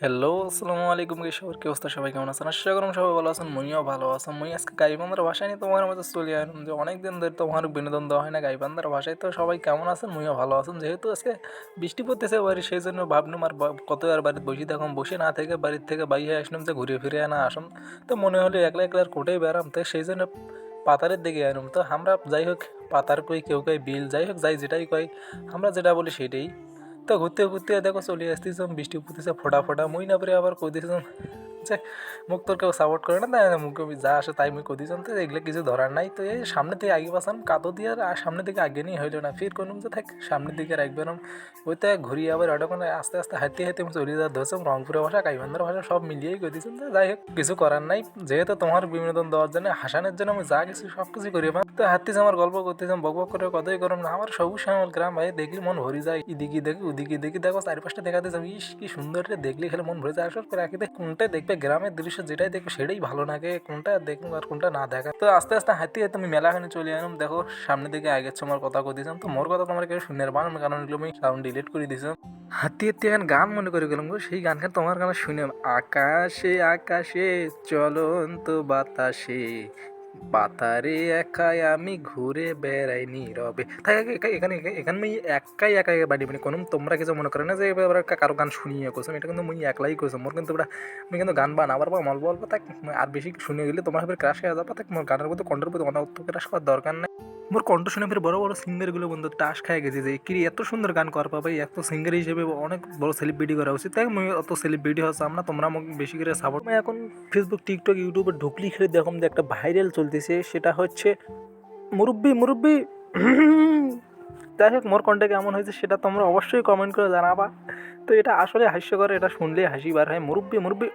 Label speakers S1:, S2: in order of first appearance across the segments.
S1: Hello, আসসালামু আলাইকুম কি সবার। কি অবস্থা? সবাই কেমন আছেন? আশা করুন সবাই ভালো আছেন মুইও ভালো আছেন। মুই আজকে গাইবান্ধার ভাষায় নিয়ে তোমার মাঝে চলে আইলাম যে অনেক দিন ধরে তোমার বিনোদন দেওয়া হয় না, গাইবান্ধার ভাষায়। তো সবাই কেমন আছেন? মুইও ভালো আছেন। যেহেতু আজকে বৃষ্টি পড়তেছে বাড়ি সেই জন্য ভাবলাম আর কত আর বাড়িতে বসে থাকুন বসে না থেকে বাড়ির থেকে বাইরে আসলাম যে ঘুরে ফিরে আনা আসুন। তো মনে হলো একলা একলা কোটেই বেড়াম, তো সেই জন্য পাতারের দিকে আনুম তো আমরা যাই হোক, পাতার কই, কেউ কই, বিল, যাই হোক, যাই যেটাই কই, আমরা যেটা বলি সেটাই। তো ঘুরতে ঘুরতে দেখো চলে আসতেছিলাম বৃষ্টি পড়তেছে ফোটা ফোটা। মুই না পরে আবার কই যে মুখ তোর কেউ সাপোর্ট করে না তাই মুখে যা আসে তাই কই দিয়েছিলাম তো এগুলো কিছু ধরার নাই। তো এই সামনে থেকে আগে পাসাম কাতো দিয়ে আর সামনে থেকে আগে নিয়ে হইল না ফির কোন যে থাক সামনের দিকে রাখবেন ওইতে ঘুরিয়ে আবার ওটা কোনো আস্তে আস্তে হাঁটতে হাঁটতে আমি চলে যা ধরছিলাম রংপুরের ভাষা কাইবান্ধার ভাষা, সব মিলিয়েই কই দিয়েছেন তো যাই হোক, কিছু করার নাই। যেহেতু তোমার বিনোদন দেওয়ার জন্য হাসানোর জন্য আমি যা কিছু, সব কিছু করি তো হাঁটতেছি আমার গল্প করতেছিলাম বক বক করে কথাই করলাম না আমার সবুজ আমার গ্রাম ভাই দেখলি মন ভরে যায়। এদিকে দেখি ওদিকে দেখি দেখো চারি পাঁচটা দেখাতে যাবি কি সুন্দর দেখলি খেলে মন ভরে যায়। আসল করে দেখ কোনটা দেখবে গ্রামের দৃশ্য যেটাই দেখবে সেটাই ভালো লাগে, কোনটা দেখুন আর কোনটা না দেখা। তো আস্তে আস্তে হাঁটতে হাঁটতে আমি মেলাখানে চলে এলাম। দেখো, সামনের দিকে আগে আমার কথা কই দিয়েছিলাম। তো মোর কথা তোমার কেউ শুনে বানানোর কারণ এগুলো আমি সাউন্ড ডিলিট করে দিয়েছিলাম। হাতি হাঁটতে এখন গান মনে করে গেলাম গো, সেই গানখান তোমার গান শুনে আকাশে আকাশে, চলন্ত বাতাসে। বাতারে একাই আমি ঘুরে বেড়াই নীরবে। তাই এখানে এখানে আমি একাই একাই বাড়ি মানে কোনো তোমরা কিছু মনে করে না যে এবার কারও গান শুনিয়ে করছ এটা কিন্তু মুই একলাই করছ মোর কিন্তু ওটা আমি কিন্তু গান বান আবার অল্প অল্প তাই আর বেশি শুনে গেলে তোমার ক্রাশ হয়ে যাবে। তাক মোর গানের প্রতি, কণ্ঠের প্রতি অনেক ক্রাশ করার দরকার নাই। মোর কণ্ঠ শুনে ফের বড় বড় সিঙ্গারগুলো বন্ধু টাস খাই গেছে যে কি এত সুন্দর গান কর পাবে এত সিঙ্গার হিসেবে অনেক বড় সেলিব্রিটি করা উচিত। তাই আমি অত সেলিব্রিটি হচ্ছে না, তোমরা আমাকে বেশি করে সাপোর্ট আমি এখন ফেসবুক টিকটক ইউটিউবে ঢুকলি খেলে দেখুন যে একটা ভাইরাল চলতেছে, সেটা হচ্ছে মুরব্বি মুরব্বি যাই হোক, মোর কণ্ঠে কেমন হয়েছে, সেটা তোমরা অবশ্যই কমেন্ট করে জানাবা। তো এটা আসলে হাস্যকর, এটা শুনলে হাসি বার হয়। মুরব্বি মুরব্বি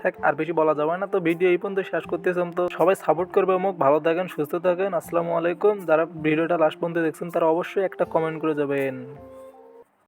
S1: থাক, আর বেশি বলা যাবে না। তো ভিডিও এই পর্যন্ত শেষ করতেছিলাম তো সবাই সাপোর্ট করবে মুখ ভালো থাকেন, সুস্থ থাকেন। আসসালামু আলাইকুম। যারা ভিডিওটা লাস্ট পর্যন্ত দেখছেন, তারা অবশ্যই একটা কমেন্ট করে যাবেন।